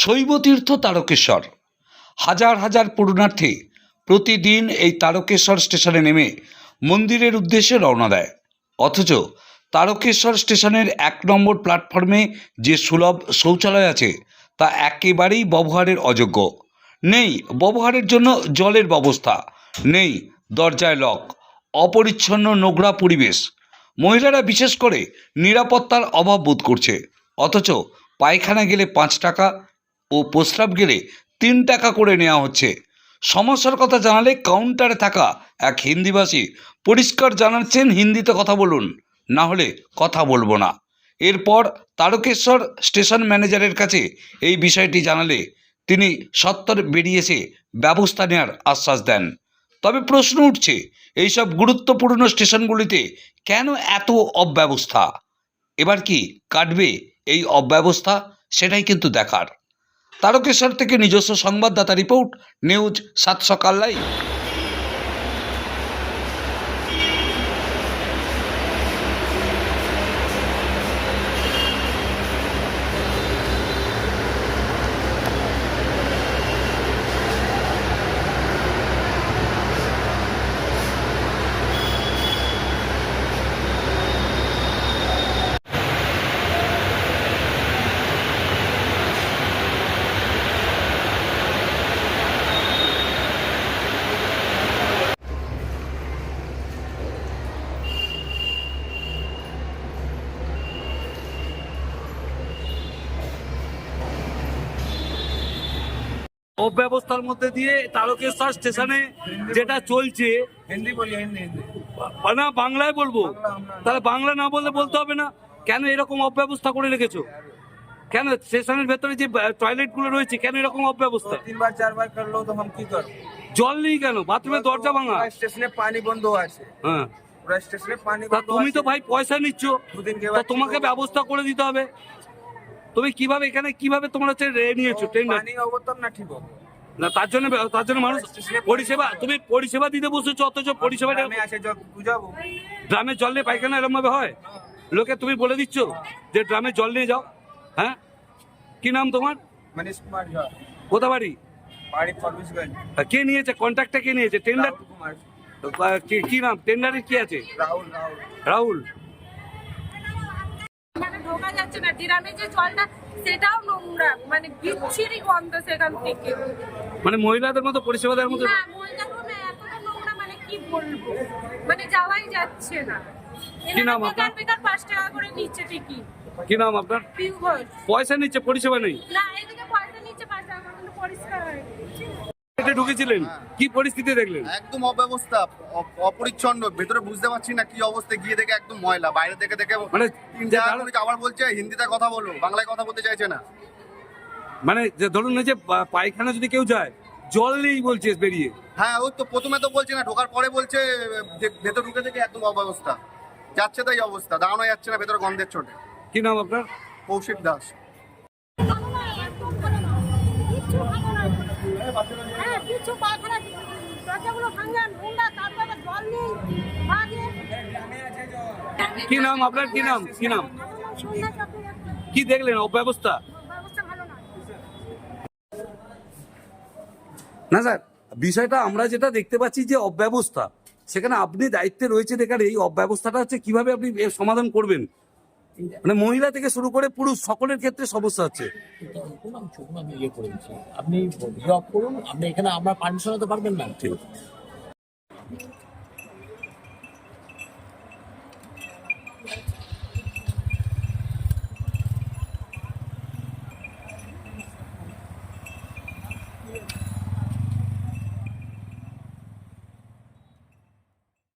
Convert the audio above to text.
শৈবতীর্থ তারকেশ্বর। হাজার হাজার পূর্ণার্থী প্রতিদিন এই তারকেশ্বর স্টেশনে নেমে মন্দিরের উদ্দেশ্যে রওনা দেয়। অথচ তারকেশ্বর স্টেশনের এক নম্বর প্ল্যাটফর্মে যে সুলভ শৌচালয় আছে, তা একেবারেই ব্যবহারের অযোগ্য। নেই ব্যবহারের জন্য জলের ব্যবস্থা, নেই দরজায় লক, অপরিচ্ছন্ন নোংরা পরিবেশ। মহিলারা বিশেষ করে নিরাপত্তার অভাব বোধ করছে। অথচ পায়খানা গেলে পাঁচ টাকা ও প্রস্রাব গেলে তিন টাকা করে নেওয়া হচ্ছে। সমস্যার কথা জানালে কাউন্টারে থাকা এক হিন্দিভাষী পরিষ্কার জানাচ্ছেন হিন্দিতে কথা বলুন, না হলে কথা বলব না। এরপর তারকেশ্বর স্টেশন ম্যানেজারের কাছে এই বিষয়টি জানালে তিনি সত্তর বেরিয়ে এসে ব্যবস্থা নেওয়ার আশ্বাস দেন। তবে প্রশ্ন উঠছে, এইসব গুরুত্বপূর্ণ স্টেশনগুলিতে কেন এত অব্যবস্থা? এবার কি কাটবে এই অব্যবস্থা? সেটাই কিন্তু দেখার। তারকেশ্বর থেকে নিজস্ব সংবাদদাতা রিপোর্ট নিউজ সাত সকাল লাইভ। অব্যবস্থার মধ্যে দিয়ে তারকেশ্বর স্টেশনে যেটা চলছে না বাংলায় বলব? তাহলে বাংলা না বললে বলতে হবে না। কেন এরকম অব্যবস্থা করে রেখেছো? কেন স্টেশনের ভেতরে যে টয়লেটগুলো রয়েছে কেন এরকম অব্যবস্থা? তিনবার চারবার করল তো কি করব? জল নেই কেন? বাথরুমের দরজা ভাঙা। স্টেশনে পানি বন্ধ আছে। হ্যাঁ। তুমি তো ভাই পয়সা নিচ্ছ। তোমাকে ব্যবস্থা করে দিতে হবে। তুমি কীভাবে এখানে কীভাবে তোমার হচ্ছে রে নিয়েছো টেন্ডার পানি অবতম না ঠিক না তার জন্য তার জন্য মানুষ পরিষেবা তুমি পরিষেবা দিতে বসেছো অথচ পরিষেবাটা ড্রামে জল নিয়ে পায়খানা এরকম ভাবে হয়। হ্যাঁ। লোকে তুমি বলে দিচ্ছ যে ড্রামে জল নিয়ে যাও হ্যাঁ? কি নাম তোমার? মনীষ কুমার কোথা বাড়ি? কে নিয়েছে? কন্ট্রাক্টটা কে নিয়েছে? টেন্ডার কি নাম? টেন্ডারে কি আছে? রাহুল। রাহুল। ঢোকা যাচ্ছে না ড্রামে যে জলটা সেটাও নোংরা মানে বিচ্ছিরি গন্ধ সেখান থেকে। মানে মহিলাদের মতো পরিষেবা দেওয়ার মতো? না মহিলাদের না এতটা নোংরা মানে কি বলব? মানে যাওয়াই যাচ্ছে না। কি নাম আপনার? বেকার বেকার পাঁচ টাকা করে নিচ্ছে ঠিকই। কি নাম আপনার? পয়সা নিচ্ছে পরিষেবা নেই? না এদিকে পয়সা নিচ্ছে পাঁচ টাকা করে কিন্তু পরিষ্কার হয় এটা ঢুকেছিলেন? কি পরিস্থিতি দেখলেন? একদম অব্যবস্থা অপরিচ্ছন্ন। ভেতরে বুঝতে পারছি না কি অবস্থা গিয়ে দেখে একদম ময়লা। বাইরে থেকে দেখে মানে আবার বলছে হিন্দিতে কথা বলো বাংলায় কথা বলতে চাইছে না। মানে যে ধরুন এই যে পায়খানা যদি কেউ যায় জল নেই বলছে বেরিয়ে। হ্যাঁ ও তো প্রথমে তো বলছে না ঢোকার পরে বলছে যে ভেতর ঢুকে দেখে একদম অব্যবস্থা। যাচ্ছে তাই অবস্থা দাঁড়ানো যাচ্ছে না ভেতরে গন্ধের চোটে। কি নাম আপনার? কৌশিক দাস। কিছু পায়খানা দরজাগুলো ভাঙা নোংরা তারপরে জল নেই ভাগে কি নাম আপনার? কি নাম? কি নাম? কি দেখলেন? অব্যবস্থা? না। না স্যার বিষয়টা আমরা যেটা দেখতে পাচ্ছি যে অব্যবস্থা সেখানে আপনি দায়িত্বে রয়েছেন দেখার এই অব্যবস্থাটা হচ্ছে কীভাবে আপনি এর সমাধান করবেন? মানে মহিলা থেকে শুরু করে পুরুষ সকলের ক্ষেত্রে সমস্যা হচ্ছে আপনি জব করুন আপনি এখানে আমরা পারমিশন হতে পারবেন না ঠিক